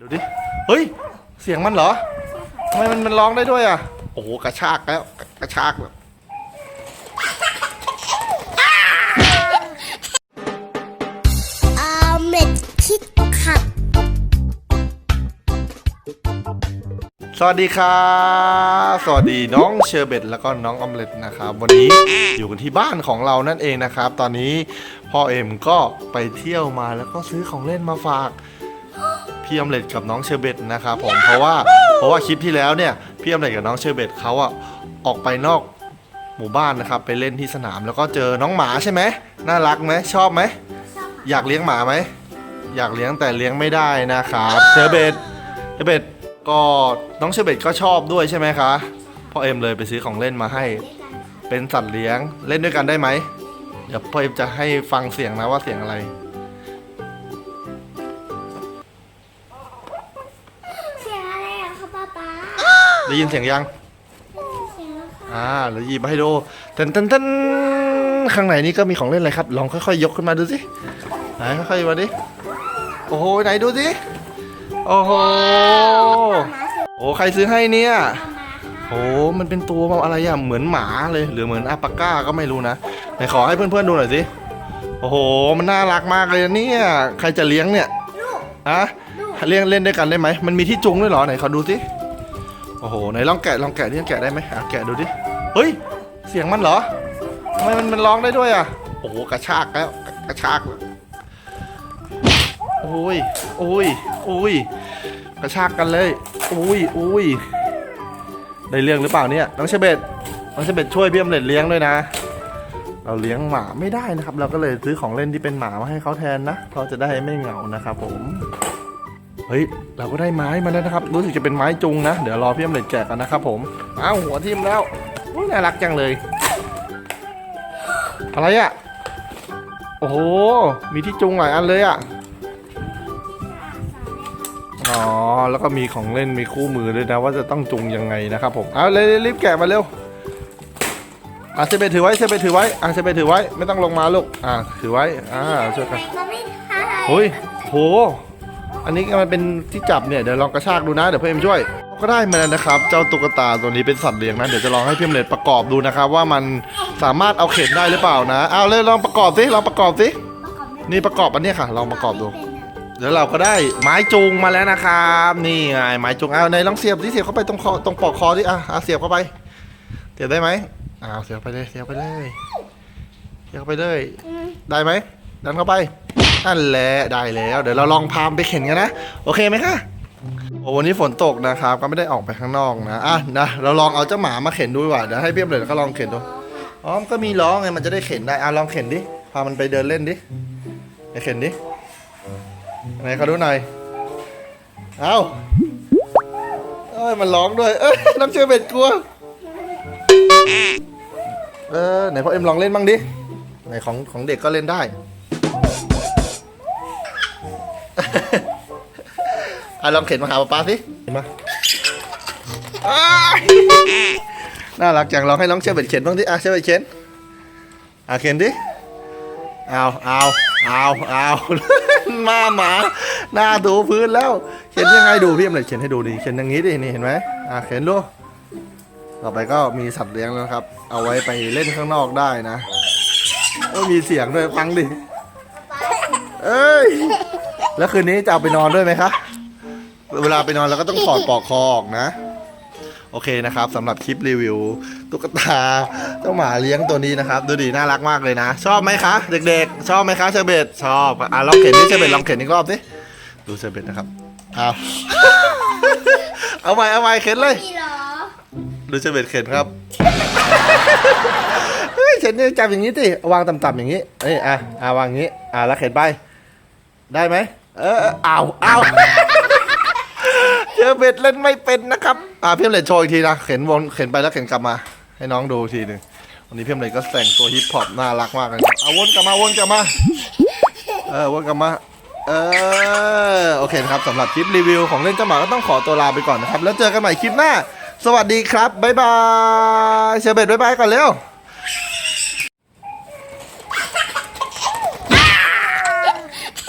ดูดิ เฮ้ย เสียงมันเหรอทำไมมันมันร้องได้ด้วยอะ โอ้โห กระชากแล้ว กระชากแบบอาเม็ดคิดขับสวัสดีครับ สวัสดีน้องเชอร์เบตแล้วก็น้องออมเล็ตนะครับ วันนี้อยู่กันที่บ้านของเรานั่นเองนะครับ ตอนนี้พ่อเอ็มก็ไปเที่ยวมาแล้วก็ซื้อของเล่นมาฝาก พี่ออมเล็ตกับน้องเชอร์เบตนะครับผมเพราะว่าเพราะว่าคลิปที่แล้วเนี่ยพี่ออมเล็ตกับน้องเชอร์เบตเขาอะออกไปนอกหมู่บ้านนะครับไปเล่นที่สนามแล้วก็เจอน้องหมาใช่ไหมน่ารักไหมชอบไหมอยากเลี้ยงหมาไหมอยากเลี้ยงแต่เลี้ยงไม่ได้นะครับเชอร์เบตเชอร์เบตก็น้องเชอร์เบตก็ชอบด้วยใช่ไหมคะพ่อเอ็มเลยไปซื้อของเล่นมาให้ เป็นสัตว์เลี้ยงเล่นด้วยกันได้ไหมเดี๋ยวพ่อเอ็มจะให้ฟังเสียงนะว่าเสียงอะไร ได้ยินเสียงยัง เสียงอะไรคะอ่าเดี๋ยวหยิบมาให้ดูเต้นเต้นเต้นข้างในนี่ก็มีของเล่นอะไรครับ ลองค่อยๆ ยกขึ้นมาดูสิ ไหนค่อยๆมาดิ โอ้โห ไหนดูสิ โอ้โหโอ้ใครซื้อให้เนี่ยโอ้มันเป็นตัวอะไรอะเหมือนหมาเลย หรือเหมือนอาปาก้าก็ไม่รู้นะ ไหนขอให้เพื่อนๆดูหน่อยสิ โอ้โห มันน่ารักมากเลยนะเนี่ย ใครจะเลี้ยงเนี่ยฮะเลี้ยงเล่นด้วยกันได้ไหม มันมีที่จุงด้วยเหรอ ไหนขอดูสิโอ้โหไหนลองแกะลองแกะนี่แกะได้ไหมอะแกะดูดิเฮ้ยเสียงมันเหรอทำไมมันมันร้องได้ด้วยอะโอ้โหกระชากแล้วกระชากแล้วโอ้ยโอ้ยโอ้ยกระชากกันเลยอุ้ยอุ้ยได้เรื่องหรือเปล่าเนี่ยน้องเชเบตน้องเชเบตช่วยพี่อมเล็ดเลี้ยงด้วยนะ เราเลี้ยงหมาไม่ได้นะครับ เราก็เลยซื้อของเล่นที่เป็นหมามาให้เขาแทนนะเขาจะได้ไม่เหงานะครับผม เฮ้ย เราก็ได้ไม้มาแล้วนะครับ รู้สึกจะเป็นไม้จุงนะ เดี๋ยวรอพี่อมเล็ดแจกกันนะครับผมอ้าวหัวทิ่มแล้วอุ๊ยน่ารักจังเลย อะไรอะโอ้โห มีที่จุงหลายอันเลยอะอ๋อ แล้วก็มีของเล่น มีคู่มือด้วยนะ ว่าจะต้องจุงยังไงนะครับผม เอาเลยรีบแกะมาเร็วอะเซเบถือไว้เซเบถือไว้อะเซเบถือไว้ ไม่ต้องลงมาลูก อะถือไว้ อ่าช่วยกันมันไม่ท้าทายโอ้ยโห อันนี้มันเป็นที่จับเนี่ยเดี๋ยวลองกระชากดูนะเดี๋ยวพี่เอ็มช่วยก็ได้มาแล้วนะครับ เจ้าตุ๊กตาตัวนี้เป็นสัตว์เลี้ยงนะเดี๋ยวจะลองให้พี่เอ็มเลดประกอบดูนะครับ ว่ามันสามารถเอาเข็นได้หรือเปล่านะเอาเลยลองประกอบสิลองประกอบสินี่ประกอบอันนี้ค่ะลองประกอบดูเดี๋ยวเราก็ได้ไม้จูงมาแล้วนะครับนี่ไงไม้จูงเอาในลองเสียบที่เสียบเข้าไปตรงคอตรงปลอกคอดิอะอะเสียบเข้าไปเสียบได้ไหมอ้าวเสียบไปเลยเสียบไปเลยเสียบไปเลย ได้ไหมดันเข้าไป นั่นแหละได้แล้ว เดี๋ยวเราลองพามไปเข็นกันนะ โอเคไหมคะโอ้วันนี้ฝนตกนะครับ ก็ไม่ได้ออกไปข้างนอกนะอะนะเราลองเอาเจ้าหมามาเข็นดูดีกว่าเดี๋ยวให้เพียบเลยก็ลองเข็นดูอ๋อมันก็มีล้อไงมันจะได้เข็นได้อะลองเข็นดิพามันไปเดินเล่นดิไปเข็นดิไหนเขาดูหน่อยเอ้าเอ้ยมันร้องด้วย เอ้ยน้ำเชื่อเบ็ดกลัวเออไหนพ่อเอ็มลองเล่นบ้างดิไหนของของเด็กก็เล่นได้ อะลองเข็นมาหาป๊าป๊าสิเห็นมาอ้ายน่ารักจังลองให้น้องเชฟเบ็ดเข็นบ้างดิอะเชฟเบ็ดเข็นอะเข็นดิเอาเอาเอาเอามาหมาหน้าถูพื้นแล้ว เข็นยังไงดูพี่เอ็มเลยเข็นให้ดูดิเข็นอย่างนี้ดินี่เห็นไหมอะเข็นดูต่อไปก็มีสัตว์เลี้ยงแล้วครับ เอาไว้ไปเล่นข้างนอกได้นะโอ้ยมีเสียงด้วยฟังดิเอ้ย แล้วคืนนี้จะเอาไปนอนด้วยไหมคะ เวลาไปนอนเราก็ต้องถอดปลอกคอออกนะ โอเคนะครับสำหรับคลิปรีวิว ตุ๊กตาเจ้าหมาเลี้ยงตัวนี้นะครับ ดูดีน่ารักมากเลยนะ ชอบไหมคะ เด็กๆ ชอบไหมคะเชอร์เบตชอบอะลองเข็นดิเชอร์เบตลองเข็นอีกรอบสิดูเชอร์เบตนะครับเอาเอาใหม่เอาใหม่เข็นเลยดูเชอร์เบตเข็นครับเฮ้ยเข็นเนี่ยจับอย่างนี้สิวางต่ำๆอย่างนี้เอ้ยอะอะวางอย่างนี้ อะแล้วเข็นไป ได้ไหม เออเอาเอาเจอเบ็ดเล่นไม่เป็นนะครับ อะพี่อ็มเลยโชว์อีกทีนะเข็นวนเข็นไปแล้วเข็นกลับมา ให้น้องดูทีหนึ่งวันนี้เพี่อ็มเลยก็แต่งตัวฮิปฮอปน่ารักมากเลยนะเอาวนกลับมาวนกลับมา เออวนกลับมา เออโอเคนะครับสำหรับคลิปรีวิวของเล่นเจ้าหมาก็ต้องขอตัวลาไปก่อนนะครับ แล้วเจอกันใหม่คลิปหน้า สวัสดีครับบ๊ายบายเชอร์เบตบ๊ายบายก่อนเร็ว